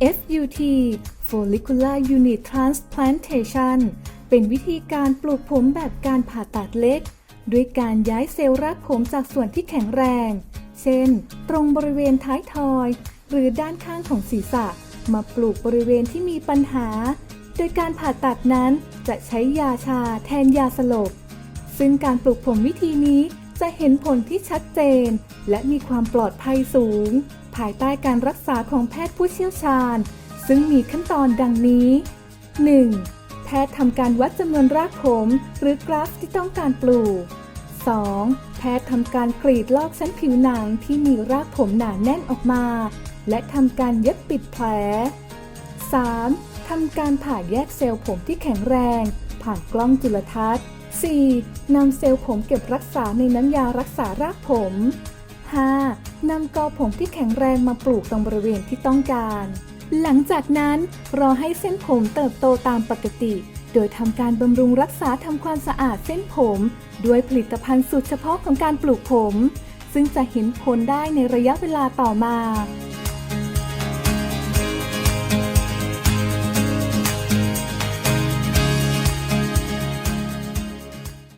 FUT Follicular Unit Transplantation เป็นวิธีการปลูกผมแบบการผ่าตัดเล็ก ด้วยการย้ายเซลล์รากผมจากส่วนที่แข็งแรง เช่น ตรงบริเวณท้ายทอย หรือด้านข้างของศีรษะ มาปลูกบริเวณที่มีปัญหา โดยการผ่าตัดนั้นจะใช้ยาชาแทนยาสลบ ซึ่งการปลูกผมวิธีนี้ จะเห็นผลที่ชัดเจน และมีความปลอดภัยสูง ภายใต้การรักษาของแพทย์ผู้เชี่ยวชาญ ซึ่งมีขั้นตอนดังนี้ 1. แพทย์ทำการวัดจำนวนรากผม หรือกราฟที่ต้องการปลูก 2. แพทย์ทำการกรีดลอกชั้นผิวหนังที่มีรากผมหนาแน่นออกมา และทำการเย็บปิดแผล 3. ทำการผ่าแยกเซลล์ผมที่แข็งแรง ผ่านกล้องจุลทรรศน์ 4. นำเซลล์ผมเก็บรักษาในน้ำยารักษารากผม 5. นำกอผมที่แข็งแรงมาปลูกตรงบริเวณที่ต้องการ หลังจากนั้นรอให้เส้นผมเติบโตตามปกติ โดยทำการบำรุงรักษาทำความสะอาดเส้นผม ด้วยผลิตภัณฑ์สูตรเฉพาะของการปลูกผม ซึ่งจะเห็นผลได้ในระยะเวลาต่อมา